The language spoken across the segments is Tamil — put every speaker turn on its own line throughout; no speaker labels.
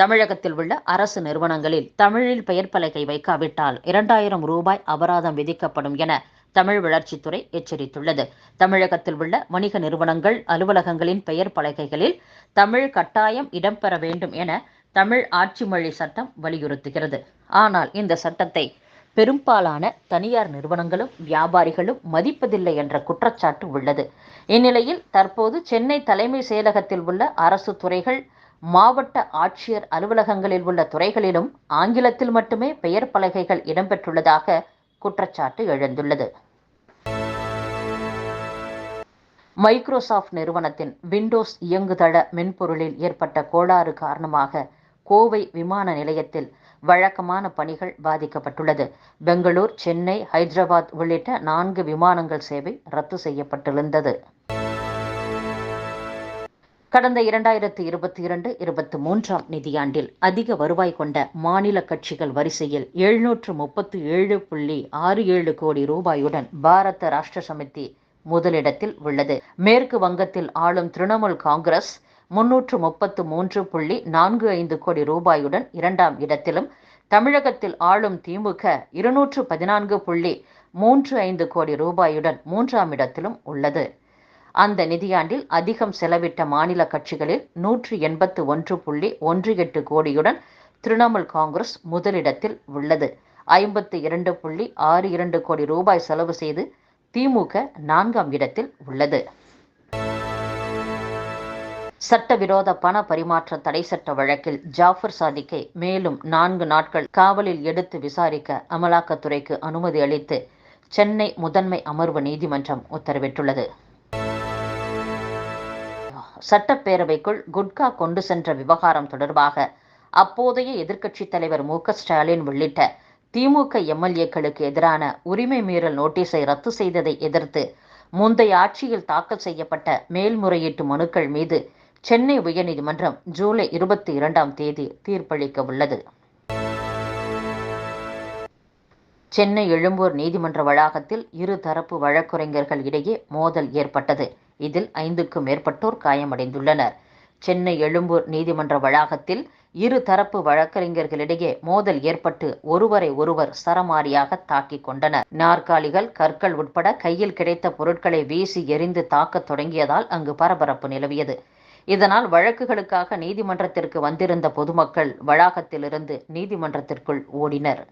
தமிழகத்தில் உள்ள அரசு நிறுவனங்களில் தமிழில் பெயர் பலகை வைக்காவிட்டால் இரண்டாயிரம் ரூபாய் அபராதம் விதிக்கப்படும் என தமிழ் வளர்ச்சித்துறை எச்சரித்துள்ளது. தமிழகத்தில் உள்ள வணிக நிறுவனங்கள் அலுவலகங்களின் பெயர் பலகைகளில் தமிழ் கட்டாயம் இடம்பெற வேண்டும் என தமிழ் ஆட்சி மொழி சட்டம் வலியுறுத்துகிறது. ஆனால் இந்த சட்டத்தை பெரும்பாலான தனியார் நிறுவனங்களும் வியாபாரிகளும் மதிப்பதில்லை என்ற குற்றச்சாட்டு உள்ளது. இந்நிலையில் தற்போது சென்னை தலைமை செயலகத்தில் உள்ள அரசு துறைகள் மாவட்ட ஆட்சியர் அலுவலகங்களில் உள்ள துறைகளிலும் ஆங்கிலத்தில் மட்டுமே பெயர் பலகைகள் இடம்பெற்றுள்ளதாக குற்றச்சாட்டு எழுந்துள்ளது. மைக்ரோசாஃப்ட் நிறுவனத்தின் விண்டோஸ் இயங்குதள மென்பொருளில் ஏற்பட்ட கோளாறு காரணமாக கோவை விமான நிலையத்தில் வழக்கமான பணிகள் பாதிக்கப்பட்டுள்ளது. பெங்களூர் சென்னை ஹைதராபாத் உள்ளிட்ட நான்கு விமானங்கள் சேவை ரத்து செய்யப்பட்டிருந்தது. கடந்த இரண்டாயிரத்தி இருபத்தி இரண்டு இருபத்தி மூன்றாம் நிதியாண்டில் அதிக வருவாய் கொண்ட மாநில கட்சிகள் வரிசையில் எழுநூற்று முப்பத்தி ஏழு புள்ளி ஆறு ஏழு கோடி ரூபாயுடன் பாரத ராஷ்டிர சமிதி முதலிடத்தில் உள்ளது. மேற்கு வங்கத்தில் ஆளும் திரிணாமுல் காங்கிரஸ் முன்னூற்று முப்பத்து மூன்று புள்ளி நான்கு ஐந்து கோடி ரூபாயுடன் இரண்டாம் இடத்திலும் தமிழகத்தில் ஆளும் திமுக இருநூற்று பதினான்கு புள்ளி மூன்று ஐந்து கோடி ரூபாயுடன் மூன்றாம் இடத்திலும் உள்ளது. அந்த நிதியாண்டில் அதிகம் செலவிட்ட மாநில கட்சிகளில் நூற்றி எண்பத்து ஒன்று புள்ளி ஒன்று எட்டு கோடியுடன் திரிணாமுல் காங்கிரஸ் முதலிடத்தில் உள்ளது. ஐம்பத்து இரண்டு புள்ளி ஆறு இரண்டு கோடி ரூபாய் செலவு செய்து திமுக நான்காம் இடத்தில் உள்ளது. சட்டவிரோத பண பரிமாற்ற தடை சட்ட வழக்கில் ஜாஃபர் சாதிக்கை மேலும் நான்கு நாட்கள் காவலில் எடுத்து விசாரிக்க அமலாக்கத்துறைக்கு அனுமதி அளித்து சென்னை முதன்மை அமர்வு நீதிமன்றம் உத்தரவிட்டுள்ளது. சட்டப்பேரவைக்குள் குட்கா கொண்டு சென்ற விவகாரம் தொடர்பாக அப்போதைய எதிர்க்கட்சித் தலைவர் மு ஸ்டாலின் உள்ளிட்ட திமுக எம்எல்ஏக்களுக்கு எதிரான உரிமை மீறல் நோட்டீஸை ரத்து செய்ததை எதிர்த்து முந்தைய ஆட்சியில் தாக்கல் செய்யப்பட்ட மேல்முறையீட்டு மனுக்கள் மீது சென்னை உயர்நீதிமன்றம் ஜூலை இருபத்தி இரண்டாம் தேதி தீர்ப்பளிக்க உள்ளது. சென்னை எழும்பூர் நீதிமன்ற வளாகத்தில் இரு தரப்பு வழக்குரைஞர்கள் இடையே மோதல் ஏற்பட்டது. இதில் ஐந்துக்கும் மேற்பட்டோர் காயமடைந்துள்ளனர். சென்னை எழும்பூர் நீதிமன்ற வளாகத்தில் இரு தரப்பு வழக்கறிஞர்களிடையே மோதல் ஏற்பட்டு ஒருவரை ஒருவர் சரமாரியாக தாக்கிக் கொண்டனர். நாற்காலிகள் கற்கள் உட்பட கையில் கிடைத்த பொருட்களை வீசி எரிந்து தாக்கத் தொடங்கியதால் அங்கு பரபரப்பு நிலவியது. இதனால் வழக்குகளுக்காக நீதிமன்றத்திற்கு வந்திருந்த பொதுமக்கள் வளாகத்திலிருந்து நீதிமன்றத்திற்குள் ஓடினர்.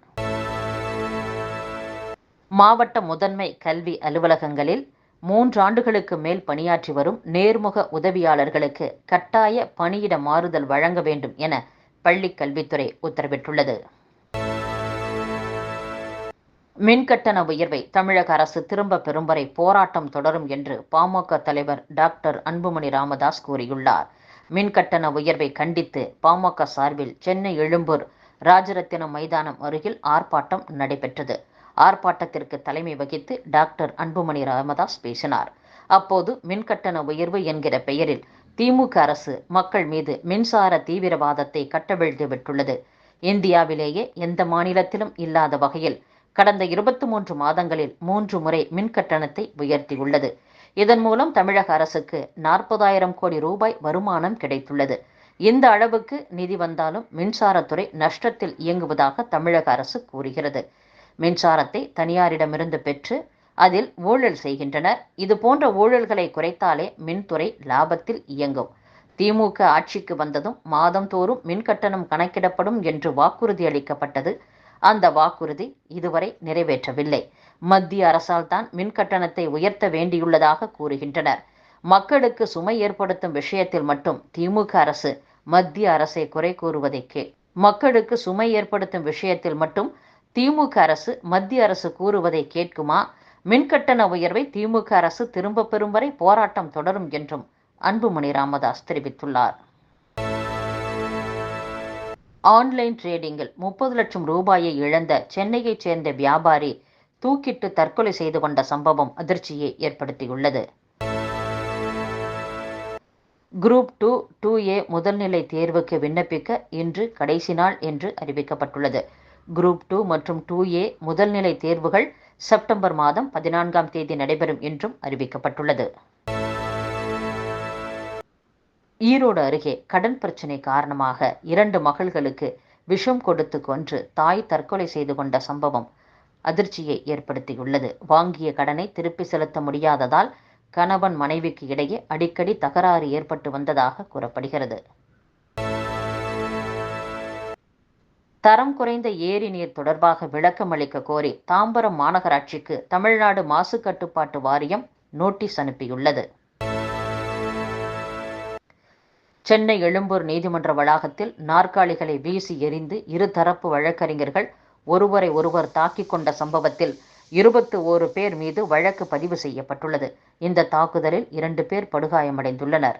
மாவட்ட முதன்மை கல்வி அலுவலகங்களில் மூன்றாண்டுகளுக்கு மேல் பணியாற்றி வரும் நேர்முக உதவியாளர்களுக்கு கட்டாய பணியிட மாறுதல் வழங்க வேண்டும் என பள்ளிக் கல்வித்துறை உத்தரவிட்டுள்ளது. மின்கட்டண உயர்வை தமிழக அரசு திரும்ப பெறும் வரை போராட்டம் தொடரும் என்று பாமக தலைவர் டாக்டர் அன்புமணி ராமதாஸ் கூறியுள்ளார். மின்கட்டண உயர்வை கண்டித்து பாமக சார்பில் சென்னை எழும்பூர் ராஜரத்தினம் மைதானம் அருகில் ஆர்ப்பாட்டம் நடைபெற்றது. ஆர்ப்பாட்டத்திற்கு தலைமை வகித்து டாக்டர் அன்புமணி ராமதாஸ் பேசினார். அப்போது மின்கட்டண உயர்வு என்கிற பெயரில் திமுக அரசு மக்கள் மீது மின்சார தீவிரவாதத்தை கட்டவிழ்த்து விட்டுள்ளது. இந்தியாவிலேயே எந்த மாநிலத்திலும் இல்லாத வகையில் கடந்த இருபத்தி மூன்று மாதங்களில் மூன்று முறை மின்கட்டணத்தை உயர்த்தியுள்ளது. இதன் மூலம் தமிழக அரசுக்கு நாற்பதாயிரம் கோடி ரூபாய் வருமானம் கிடைத்துள்ளது. இந்த அளவுக்கு நிதி வந்தாலும் மின்சாரத்துறை நஷ்டத்தில் இயங்குவதாக தமிழக அரசு கூறுகிறது. மின்சாரத்தை தனியாரிடமிருந்து பெற்று அதில் ஊழல் செய்கின்றனர். இது போன்ற ஊழல்களை குறைத்தாலே மின்துறை லாபத்தில் இயங்கும். திமுக ஆட்சிக்கு வந்ததும் மாதந்தோறும் மின் கட்டணம் கணக்கிடப்படும் என்று வாக்குறுதி அளிக்கப்பட்டது. அந்த வாக்குறுதி இதுவரை நிறைவேற்றவில்லை. மத்திய அரசால் தான் மின் கட்டணத்தை உயர்த்த வேண்டியுள்ளதாக கூறுகின்றனர். மக்களுக்கு சுமை ஏற்படுத்தும் விஷயத்தில் மட்டும் திமுக அரசு மத்திய அரசை குறை கூறுவதை கே மக்களுக்கு சுமை ஏற்படுத்தும் விஷயத்தில் மட்டும் திமுக அரசு மத்திய அரசு கூறுவதை கேட்குமா? மின்கட்டண உயர்வை திமுக அரசு திரும்ப பெறும் வரை போராட்டம் தொடரும் என்றும் அன்புமணி ராமதாஸ் தெரிவித்துள்ளார். ஆன்லைன் ட்ரேடிங்கில் முப்பது லட்சம் ரூபாயை இழந்த சென்னையைச் சேர்ந்த வியாபாரி தூக்கிட்டு தற்கொலை செய்து கொண்ட சம்பவம் அதிர்ச்சியை ஏற்படுத்தியுள்ளது. குரூப் டூ டூ ஏ முதல்நிலை தேர்வுக்கு விண்ணப்பிக்க இன்று கடைசி நாள் என்று அறிவிக்கப்பட்டுள்ளது. குரூப் டூ மற்றும் டூ ஏ முதல்நிலை தேர்வுகள் செப்டம்பர் மாதம் பதினான்காம் தேதி நடைபெறும் என்றும் அறிவிக்கப்பட்டுள்ளது. ஈரோடு அருகே கடன் பிரச்சினை காரணமாக இரண்டு மகள்களுக்கு விஷம் கொடுத்து கொன்று தாய் தற்கொலை செய்து கொண்ட சம்பவம் அதிர்ச்சியை ஏற்படுத்தியுள்ளது. வாங்கிய கடனை திருப்பி செலுத்த முடியாததால் கணவன் மனைவிக்கு இடையே அடிக்கடி தகராறு ஏற்பட்டு வந்ததாக கூறப்படுகிறது. தரம் குறைந்த ஏரி நீர் தொடர்பாக விளக்கம் அளிக்க கோரி தாம்பரம் மாநகராட்சிக்கு தமிழ்நாடு மாசு கட்டுப்பாட்டு வாரியம் நோட்டீஸ் அனுப்பியுள்ளது. சென்னை எழும்பூர் நீதிமன்ற வளாகத்தில் நாற்காலிகளை வீசி எறிந்து இருதரப்பு வழக்கறிஞர்கள் ஒருவரை ஒருவர் தாக்கிக் கொண்ட சம்பவத்தில் இருபத்து ஓரு பேர் மீது வழக்கு பதிவு செய்யப்பட்டுள்ளது. இந்த தாக்குதலில் இரண்டு பேர் படுகாயமடைந்துள்ளனர்.